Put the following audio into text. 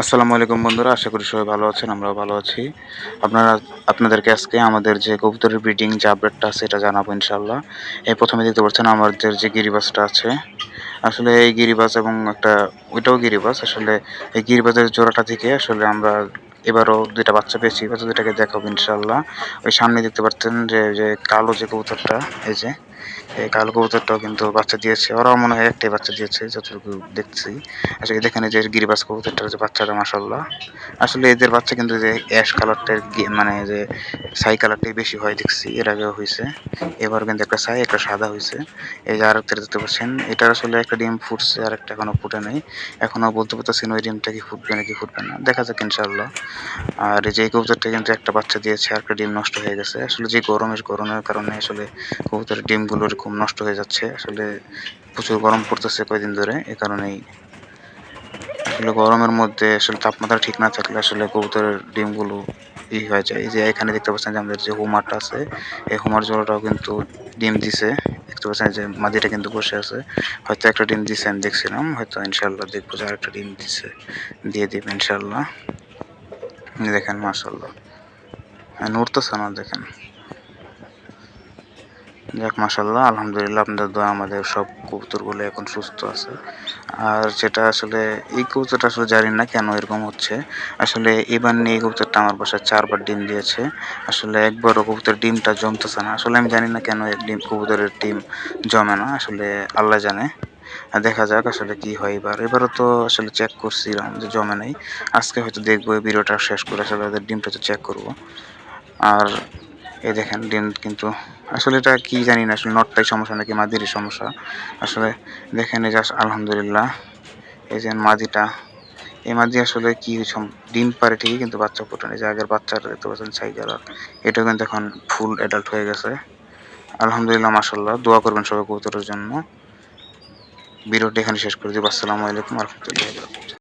আসসালামু আলাইকুম বন্ধুরা, আশা করি সবাই ভালো আছেন, আমরাও ভালো আছি। আপনারা, আপনাদেরকে আজকে আমাদের যে কবুতরের ব্রিডিং যে আপডেটটা আছে, এটা জানাব ইনশাল্লাহ এই প্রথমে দেখতে পাচ্ছেন আমাদের যে গিরিবাসটা আছে। আসলে এই গিরিবাস এবং একটা, ওইটাও গিরিবাস। আসলে এই গিরিবাসের জোড়াটা থেকে আসলে আমরা এবারও দুইটা বাচ্চা পেয়েছি বাচ্চা দুইটাকে দেখাবো ইনশাল্লাহ ওই সামনে দেখতে পাচ্ছেন যে যে কালো যে কবুতরটা, এই যে। এই কালো কবুতরটাও কিন্তু বাচ্চা দিয়েছে। ওরাও মনে হয় একটাই বাচ্চা দিয়েছে, যতটুকু দেখছি। আসলে দেখেন যে গিরিবাস কবুতরটার যে বাচ্চাটা মাসাল্লাহ আসলে এদের বাচ্চা কিন্তু যে অ্যাশ কালারটার মানে যে ছাই কালারটাই বেশি হয় দেখছি, এর আগেও হয়েছে। এবার কিন্তু একটা ছাই, একটা সাদা হয়েছে। এই যে আর একটা দেখতে পাচ্ছেন, এটার আসলে একটা ডিম ফুটছে, আর একটা এখনও ফুটে নেই। এখনও বলতে পারতেছেন ওই ডিমটা কি ফুটবে নাকি ফুটবে না। দেখা যাক ইনশাল্লাহ আর এই যে কবুতরটা কিন্তু একটা বাচ্চা দিয়েছে, আর একটা ডিম নষ্ট হয়ে গেছে। আসলে যে গরমের গরমের কারণে আসলে কবুতরের ডিমগুলো এরকম নষ্ট হয়ে যাচ্ছে। আসলে প্রচুর গরম পড়তেছে কয়দিন ধরে, এ কারণেই। আসলে গরমের মধ্যে আসলে তাপমাত্রা ঠিক না থাকলে আসলে কবুতরের ডিমগুলো ই হয়ে যায়। এই যে এখানে দেখতে পাচ্ছেন যে আমাদের যে হুমারটা আছে, এই হুমার জোড়াটাও কিন্তু ডিম দিছে। দেখতে পাচ্ছেন যে মাদিটা কিন্তু বসে আছে। হয়তো একটা ডিম দিছে, আমি দেখছিলাম। হয়তো ইনশাল্লাহ দেখব যে আরেকটা ডিম দিছে। দিয়ে দিবে ইনশাল্লাহ দেখেন মাসাল্লাহ হ্যাঁ নড়তেছে না, দেখেন। যাক মাসাল্লাহ আলহামদুলিল্লাহ আপনাদের দোয়া আমাদের সব কবুতরগুলো এখন সুস্থ আছে। আর যেটা আসলে, এই কবুতরটা আসলে জানি না কেন এরকম হচ্ছে। আসলে এবার নিয়ে এই কবুতরটা আমার বাসায় চারবার ডিম দিয়েছে। আসলে একবারও কবুতর ডিমটা জমতেছে না। আসলে আমি জানি না কেন এক ডিম, কবুতরের ডিম জমে না। আসলে আল্লাহ জানে। দেখা যাক আসলে কি হয় এবার। এবারও তো আসলে চেক করছিলাম যে জমে নাই। আজকে হয়তো দেখব ভিডিওটা শেষ করে আসলে ওদের ডিমটা তো চেক করব। আর এই দেখেন ডিম কিন্তু আসলে এটা কি জানি না, আসলে নটটাই সমস্যা নাকি মাদিরই সমস্যা। আসলে দেখেন এই যে আলহামদুলিল্লাহ, এই যে মাদিটা এই মাদি আসলে কি ডিম পারে ঠিকই কিন্তু বাচ্চা ফুটে এই যে আগের বাচ্চাটা দেখতে পাচ্ছেন ছাই কালার এটাও কিন্তু এখন ফুল অ্যাডাল্ট হয়ে গেছে। আলহামদুলিল্লাহ মাসাল্লাহ দোয়া করবেন সবাই কবুতরের জন্য। ভিডিওটি এখানে শেষ করে দিব, আসসালামু আলাইকুম রহমতুল্লাহ